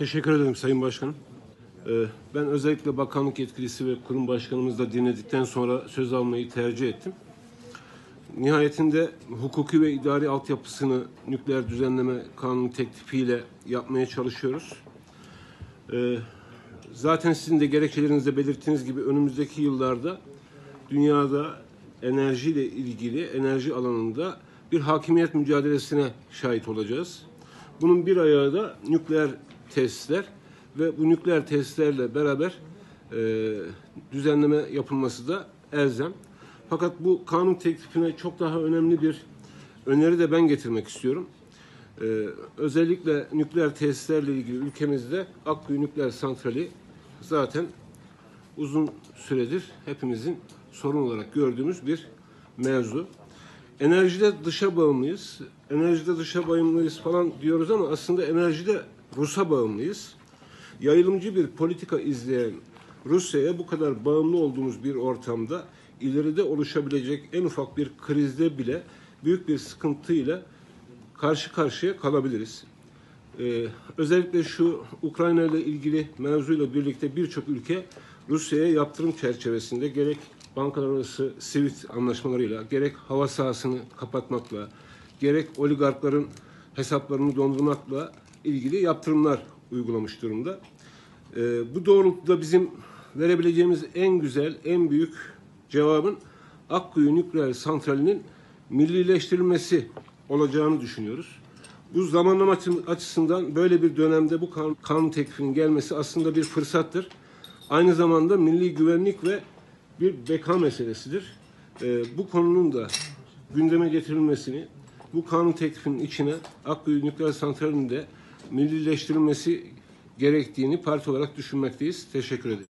Teşekkür ederim Sayın Başkanım. Ee, Ben özellikle bakanlık yetkilisi ve kurum başkanımızı da dinledikten sonra söz almayı tercih ettim. Nihayetinde hukuki ve idari altyapısını nükleer düzenleme kanunu teklifiyle yapmaya çalışıyoruz. Ee, Zaten sizin de gerekçelerinizde belirttiğiniz gibi önümüzdeki yıllarda dünyada enerjiyle ilgili enerji alanında bir hakimiyet mücadelesine şahit olacağız. Bunun bir ayağı da nükleer tesisler ve bu nükleer tesislerle beraber e, düzenleme yapılması da elzem. Fakat bu kanun teklifine çok daha önemli bir öneri de ben getirmek istiyorum. Ee, özellikle nükleer tesislerle ilgili ülkemizde Akkuyu Nükleer Santrali zaten uzun süredir hepimizin sorun olarak gördüğümüz bir mevzu. Enerjide dışa bağımlıyız. Enerjide dışa bağımlıyız falan diyoruz ama aslında enerjide Rus'a bağımlıyız. Yayılımcı bir politika izleyen Rusya'ya bu kadar bağımlı olduğumuz bir ortamda ileride oluşabilecek en ufak bir krizde bile büyük bir sıkıntıyla karşı karşıya kalabiliriz. Ee, özellikle şu Ukrayna ile ilgili mevzuyla birlikte birçok ülke Rusya'ya yaptırım çerçevesinde gerek bankalar arası SWIFT anlaşmalarıyla, gerek hava sahasını kapatmakla, gerek oligarkların hesaplarını dondurmakla ilgili yaptırımlar uygulamış durumda. Ee, bu doğrultuda bizim verebileceğimiz en güzel, en büyük cevabın Akkuyu Nükleer Santrali'nin millileştirilmesi olacağını düşünüyoruz. Bu zamanlama açı- açısından böyle bir dönemde bu kan- kanun teklifinin gelmesi aslında bir fırsattır. Aynı zamanda milli güvenlik ve bir beka meselesidir. Ee, bu konunun da gündeme getirilmesini, bu kanun teklifinin içine Akkuyu Nükleer Santrali'nin de millileştirilmesi gerektiğini parti olarak düşünmekteyiz. Teşekkür ederim.